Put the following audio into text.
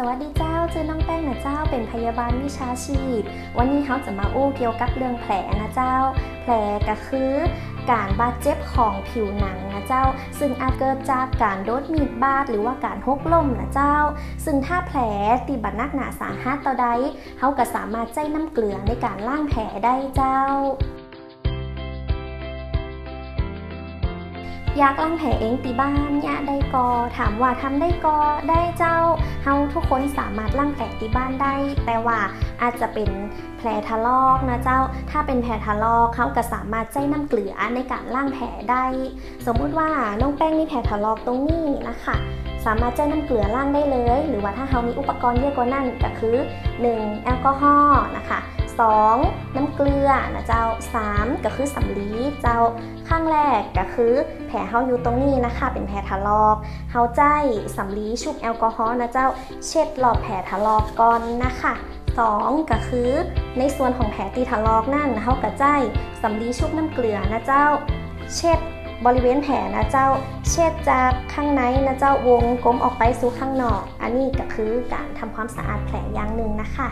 สวัสดีเจ้าชื่อน้องแป้งนะเจ้าเป็นพยาบาลวิชาชีพ วันนี้เขาจะมาอู้เกี่ยวกับเรื่องแผลนะเจ้า แผลก็คือการบาดเจ็บของผิวหนังนะเจ้า ซึ่งอาจเกิดจากการโดนมีดบาดหรือว่าการหกล้มนะเจ้า ซึ่งถ้าแผลตีบัดนักหนาสาหัสต่อใดเขาก็สามารถใจน้ำเกลือในการล้างแผลได้เจ้า อยากล้างแผลเองตีบ้านยะได้กอ ถามว่าทำได้กอได้เจ้าเฮาทุกคนสามารถล้างแผลตีบ้านได้ แต่ว่าอาจจะเป็นแผลทะลอกนะเจ้า ถ้าเป็นแผลทะลอกเขาก็สามารถใจน้ำเกลือในการล้างแผลได้ สมมุติว่าน้องแป้งมีแผลทะลอกตรงนี้นะคะสามารถใจ้น้ำเกลือล้างได้เลย หรือว่าถ้าเขามีอุปกรณ์เยอะกว่านั้นก็คือ 1. แอลกอฮอล์นะคะ 2. น้ำเกลือนะเจ้า 3. ก็คือสำลีเจ้าข้างแรกก็คือ แผลเฮาอยู่ตรงนี้นะคะ เป็นแผลทะลอกเฮาใจสำลีชุบแอลกอฮอล์นะเจ้า เช็ดรอบแผลทะลอกก่อนนะคะสองก็คือ ในส่วนของแผลตีทะลอกนั่นเฮากระใจสำลีชุบน้ำเกลือนะเจ้า เช็ดบริเวณแผลนะเจ้า เช็ดจากข้างในนะเจ้าวงกลมออกไปสู่ข้างนอก อันนี้ก็คือการทำความสะอาดแผลอย่างหนึ่งนะคะ